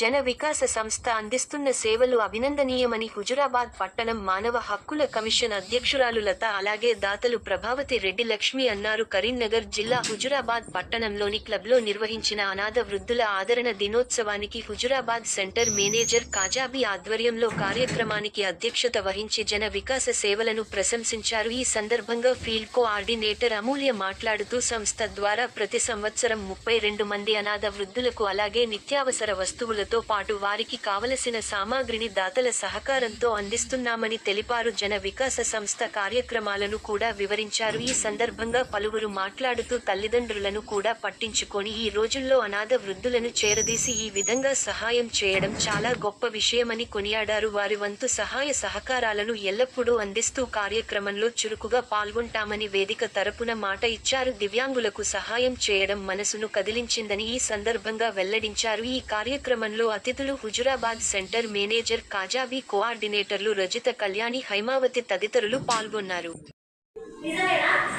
జన వికాస సంస్థ అందిస్తున్న సేవలు అభినందనీయమని హుజురాబాద్ పట్టణం మానవ హక్కుల కమిషన్ అధ్యక్షురాలు లత అలాగే దాతలు ప్రభావతి రెడ్డి లక్ష్మి అన్నారు. కరీంనగర్ జిల్లా హుజురాబాద్ పట్టణంలోని క్లబ్లో నిర్వహించిన అనాథ వృద్ధుల ఆదరణ దినోత్సవానికి హుజురాబాద్ సెంటర్ మేనేజర్ కాజాబీ ఆధ్వర్యంలో కార్యక్రమానికి అధ్యక్షత వహించి జన వికాస సేవలను ప్రశంసించారు. ఈ సందర్భంగా ఫీల్డ్ కోఆర్డినేటర్ అమూల్య మాట్లాడుతూ సంస్థ ద్వారా ప్రతి సంవత్సరం ముప్పై రెండు మంది అనాథ వృద్ధులకు అలాగే నిత్యావసర వస్తువులతో పాటు వారికి కావలసిన సామాగ్రిని దాతల సహకారంతో అందిస్తున్నామని తెలిపారు. జన వికాస సంస్థ కార్యక్రమాలను కూడా వివరించారు. ఈ సందర్భంగా పలువురు మాట్లాడుతూ తల్లిదండ్రులను కూడా పట్టించుకొని ఈ రోజుల్లో అనాథ వృద్ధులను చేరదీసి ఈ విధంగా సహాయం చేయడం చాలా గొప్ప విషయమని కొనియాడారు. వారి వంతు సహాయ సహకారాలను ఎల్లప్పుడూ అందిస్తూ కార్యక్రమంలో చురుకుగా పాల్గొంటామని వేదిక తరపున మాట ఇచ్చారు. దివ్యాంగులకు సహాయం చేయడం మనసును కదిలించిందని ఈ సందర్భంగా వెల్లడించారు. ఈ కార్యక్రమంలో అతిథులు హుజురాబాద్ సెంటర్ మేనేజర్ కాజాబీ కోఆర్డినేటర్లు రజిత కళ్యాణి హైమావతి తదితరులు పాల్గొన్నారు. నిజమేనా?